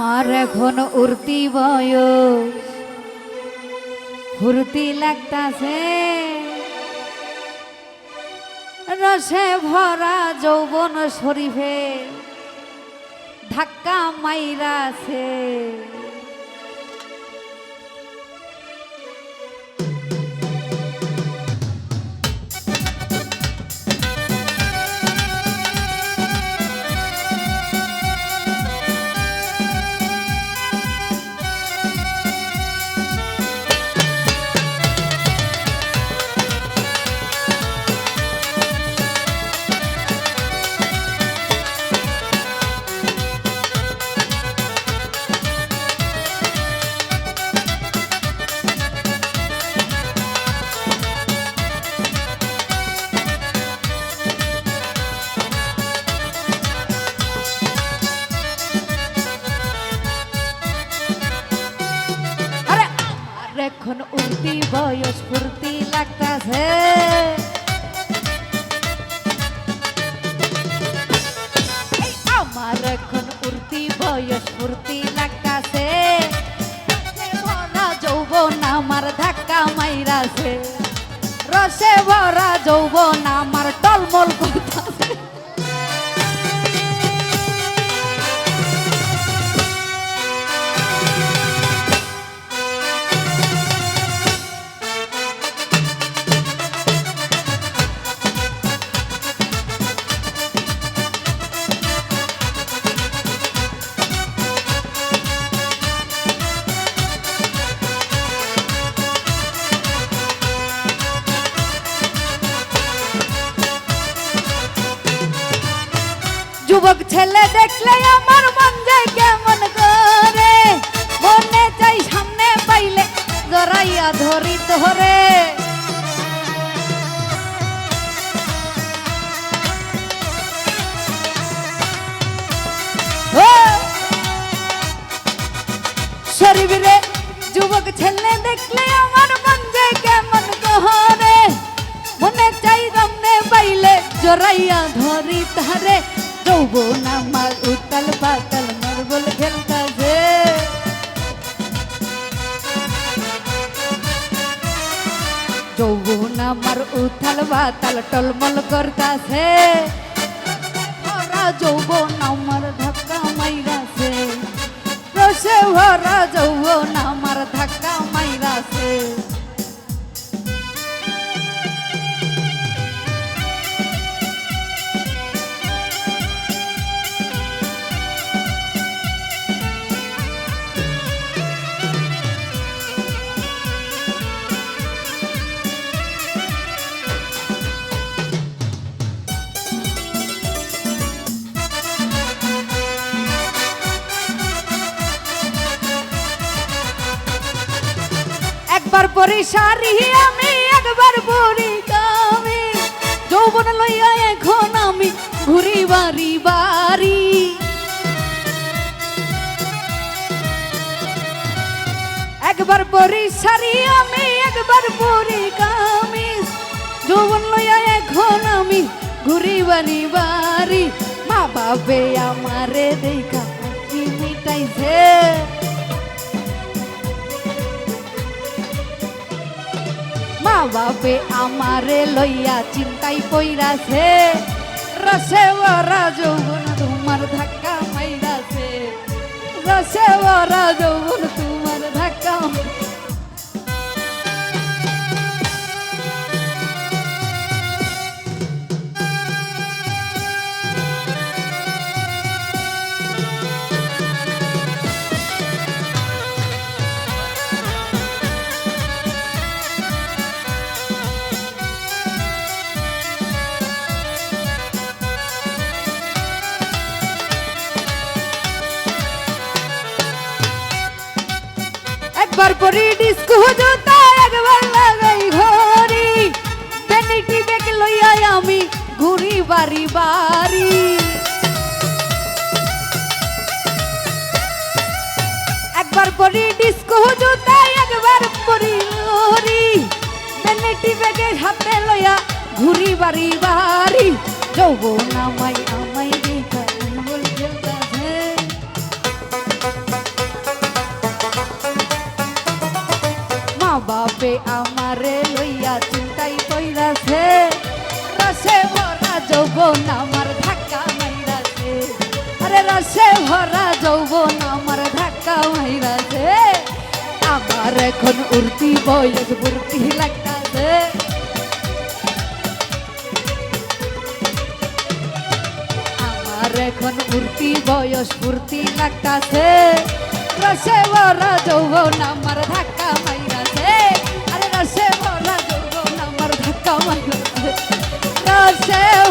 আমার এখন উর্তি বয়স। ফুর্তি লাগতাছে। রসে ভরা যৌবন শরীফে ধাক্কা মাইরাছে। আরে এখন উঠতি, বয়স ফুর্তি লাগতাছে। আমার এখন উঠতি, বয়স ফুর্তি লাগতাছে। যৌবন আমার ধাক্কা মাইরাছে। রসে ভরা যৌবন আমার যুবক ছেলে দেখলে আমার মন যায় কেমন করে? মনে চাই সামনে পাইলে জড়াইয়া ধরি ধরে! শরীরে যুবক ছেলে দেখলে আমার মন যায় কেমন করে? মনে চাই রমনে পাইলে জড়াইয়া ধরি তারে। যৌবন আমার উতাল পাতাল মার্বল খেলতাছে যৌবন আমার উথাল বাতাল টলমল করতাছে ভরা যৌবন আমার ধাক্কা মাইরাছে রসে ভরা পরে সারি আমি একবার কামি যৌবন একবার পরি সারি আমি একবার পরি কামি যৌবন লইয়া এখন আমি ঘুরি বাড়ি বাড়ি। মা বাবে আমারে দেখা বাপে আমারে লইয়া চিন্তাই পইরাছে রসে ওরা যৌবন তোমার ধাক্কা মাইরাছে। রসে ওরা যৌবন তোমার একবার পরি ডিস্কো জুতা একবার লাগাই ঘড়ি। ভ্যানিটি ব্যাগ লইয়া আমি ঘুরি বাড়ি বাড়ি। একবার পরি ডিস্কো জুতা একবার পরি লরি ভ্যানিটি ব্যাগে হাতে লইয়া ঘুরি বাড়ি বাড়ি। যৌবন আমায় বাপে আমারে লইয়া চিন্তাই কইরাছে। রসে ভরা যৌবন আমার ধাক্কা মাইরাছে। আরে রসে ভরা যৌবন আমার ধাক্কা মাইরাছে। আমার এখন উর্তি বয়স বুর্তি লাগতাছে। আমার এখন উর্তি বয়স ফুর্তি লাগতাছে। রসে ভরা যৌবন আমার ধাক্কা